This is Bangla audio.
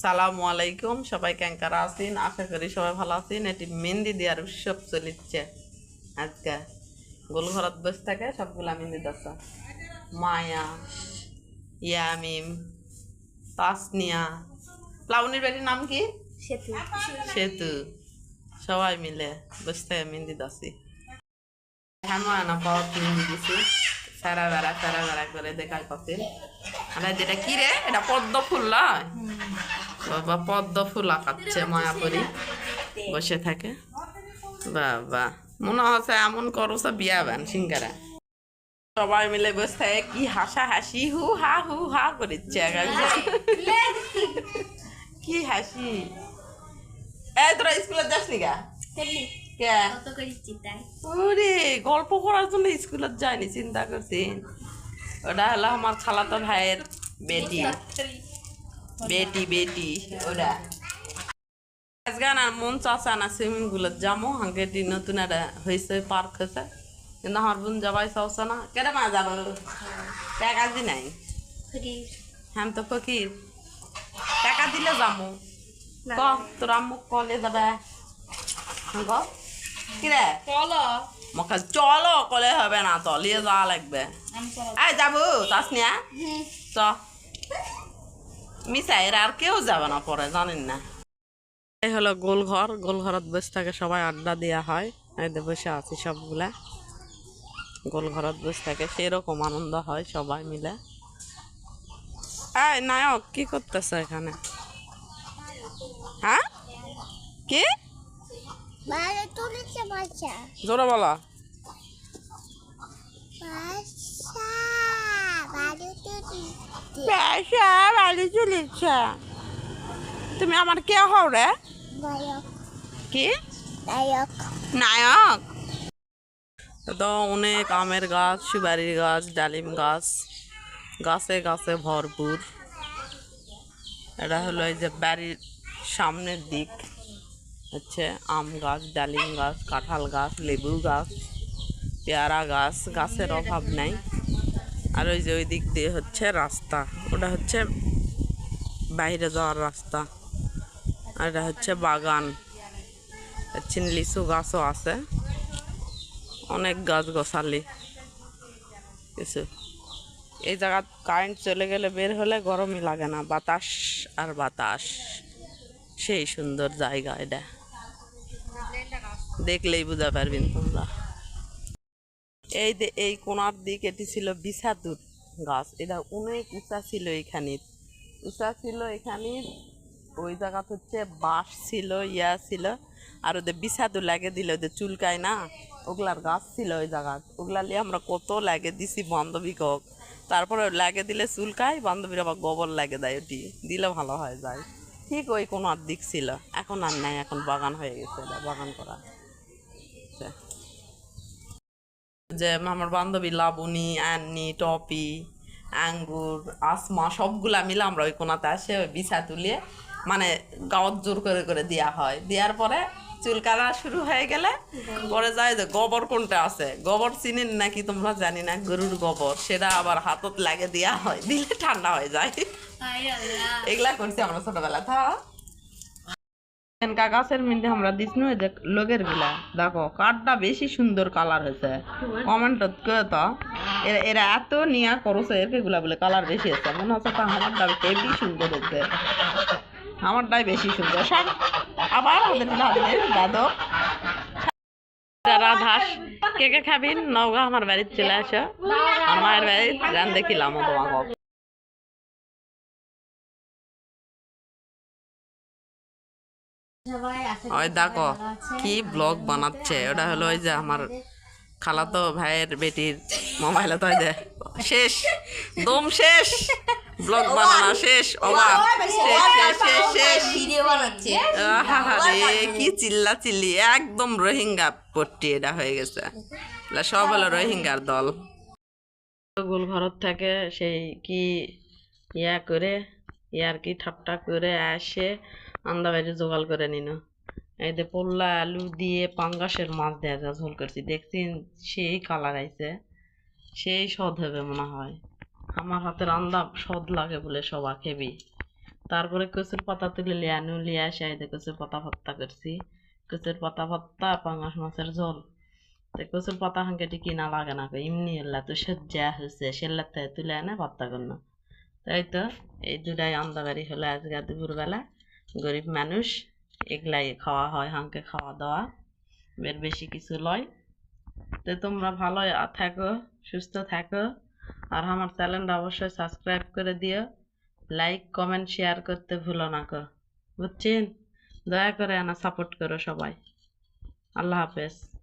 সালামু আলাইকুম সবাই ক্যাঙ্কার আছেন? আশা করি সবাই ভালো আছেন। এটি মেহেন্দি দেওয়ার উৎসব চলিচ্ছে আজকে। গোলঘরত বসে থাকে সবগুলা মেহেন্দি দশা মায়া ইয়ামিম তাসনিয়া। প্লাবনির বাড়ির নাম কি? সেতু। সেতু। সবাই মিলে বসে থাকে মেহেন্দি দাসি হ্যাঁ না মেহেন্দি দিছি। সারা বেড়া সারা বেড়া করে দেখাই পাচ্ছেন। আর যেটা কি রে? এটা পদ্ম ফুল নয় বাবা পদ্ম ফুল আঁকাচ্ছে মায়াপুরি। বসে থাকে। বাবা মনে হচ্ছে এমন করছে বিয়া বান সিঙ্গারা। সবাই মিলে বসে থাকে কি হাসা হাসি হু হা হু হা করিচ্ছে কি হাসি। এই তোরা স্কুলে যাস নি গা করেছি তাই? ওরে গল্প করার জন্য স্কুলে যায়নি চিন্তা করছি। ওটা হলো আমার খালাতো ভাইয়ের বেটি। বেটি বেটি ওরা আজকে না মন চাষা না সুইমিং পুলে যাব হাঁকে নতুন একটা হয়েছে পার্ক হয়েছে কিন্তু আমার বোন যাবাই চাওছে না কেটে মা যাব টাকা দি নাই হ্যাঁ তো ফকির টাকা দিলে যাব ক তোর আম্মু কলে যাবে ক কিরে চলো মকা চলো কলে হবে না তলিয়ে যাওয়া লাগবে আয় যাব তাসনিয়া চ মিসাই এরা আর কেউ যাবে না পরে জানেন না। এই হলো গোলঘর গোলঘরত বসে থাকে সবাই আড্ডা দেওয়া হয়। এই যে বসে আছি সবগুলা। গোলঘরত বসে থাকে সেরকম আনন্দ হয় সবাই মিলে। এই নায়ক কি করতেছ এখানে? হ্যাঁ? কি? জোরে বলো। তুমি আমার কে হও রে? কি? নায়ক। নায়ক তো অনেক আমের গাছ, সুপারির গাছ, ডালিম গাছ, গাছে গাছে ভরপুর। এটা হলো এই যে বাড়ির সামনের দিক। হচ্ছে আম গাছ, ডালিম গাছ, কাঁঠাল গাছ, লেবু গাছ, পেয়ারা গাছ, গাছের অভাব নাই। আর ওই যে ওই দিক দিয়ে হচ্ছে রাস্তা, ওটা হচ্ছে বাইরে যাওয়ার রাস্তা, আর এটা হচ্ছে বাগান হচ্ছে লিচু গাছও আছে, অনেক গাছ গোছালি কিছু। এই জায়গা কারেন্ট চলে গেলে বের হলে গরমই লাগে না, বাতাস আর বাতাস, সেই সুন্দর জায়গা এটা। দেখলেই বুঝা পারবেন তোমরা। এই এই কোনার দিক, এটি ছিল বিষাদুর গাছ। এটা অনেক উঁচা ছিল এখানে। উঁচা ছিল এখানে, ওই জায়গা হচ্ছে বাঁশ ছিল, ইয়া ছিল। আর ওদের বিষাদু লাগে দিল, ওদের চুলকায় না। ওগুলার গাছ ছিল ওই জায়গা ওগুলা নিয়ে আমরা কত লাগে দিছি বান্ধবী কক তারপরে লাগে দিলে চুলকায়, বান্ধবীর আবার গোবর লাগে দেয় ওটি। দিলে ভালো হয়ে যায়। ঠিক ওই কোনার দিক ছিল। এখন আর নাই, এখন বাগান হয়ে গেছে, এটা বাগান করা। যে আমার বান্ধবী লাবণী অ্যান্নি টপি আঙ্গুর আসমা সবগুলা মিলে আমরা ওই কোনাতে আসে ওই বিছা তুলিয়ে মানে গাওয়াত জোর করে করে দেওয়া হয়। দেওয়ার পরে চুল কাটা শুরু হয়ে গেলে পরে যায় যে গোবর কোনটা আছে? গোবর চিনেন নাকি তোমরা? জানি না গরুর গোবর। সেটা আবার হাতত লাগে দেওয়া হয় দিলে ঠান্ডা হয়ে যায়। এগুলা করছি আমরা ছোটবেলা। থা এনকা গাছের মধ্যে আমরা দিসনু যে লোকেরগুলা দেখো, কাঠটা বেশি সুন্দর কালার হয়েছে। কমেন্ট কে তো, এরা এরা এত নিয়া করছে এগুলা বলে কালার বেশি হয়েছে। মনে হচ্ছে তো আমারটা হেবি সুন্দর হয়েছে। আমারটাই বেশি সুন্দর। সব আবার ওদের দাদো। রাধাস কে কে খাবিন নওগা, আমার বাড়িতে চলে আসো। আমার মায়ের বাড়ি রান দেখিলাম, তোমাকে। ওই দেখো কি ব্লগ বানাচ্ছে? ওটা হলো ওই যে আমার খালাতো ভাইয়ের বেটির মোবাইলে তো ওই যে শেষ দম শেষ ব্লগ বানানো শেষ অবাক শেষ শেষ শেষ শেষ। ভিডিও বানাচ্ছে। আহারে কি চিল্লা চিল্লি একদম রোহিঙ্গা পট্টি এটা হয়ে গেছে। সব হলো রোহিঙ্গার দল। গোল ঘরত থাকে সেই কি ইয়া করে ইয়ার কি ঠাট্টা করে আসে আন্দা বাইরে জোগাড় করে নিন এই যে পোল্লা আলু দিয়ে পাঙ্গাসের মাছ দেওয়া যা ঝোল করছি। দেখছি সেই কালার আইছে। সেই সদ হবে মনে হয়। আমার হাতের রান্না সদ লাগে বলে সবা খেবি। তারপরে কচুর পাতা তুলে লিয়ে আনু, লিয়ে আসে এই যে কচুর পাতা ভর্তা করছি। কচুর পাতা আর পাঙাশ মাছের ঝোল। তো কচুর পাতা হাঙ্কেটি কিনা লাগে না এমনি হল্লা তো সজ্জা হয়েছে সেল্লার থেকে তুলে এনে ভর্তা করল। তাই তো? এই দুটাই অন্ধকারই হলো আজকে দুপুরবেলা গরিব মানুষ, এগুলাই খাওয়া হয় হাঁকে খাওয়া দাওয়া। এর বেশি কিছু লয়। তো তোমরা ভালো থাকো, সুস্থ থাকো। আর আমার চ্যানেলটা অবশ্যই সাবস্ক্রাইব করে দিও। লাইক, কমেন্ট, শেয়ার করতে ভুলো না কো বুঝছেন? দয়া করে আনা সাপোর্ট করো সবাই। আল্লাহ হাফেজ।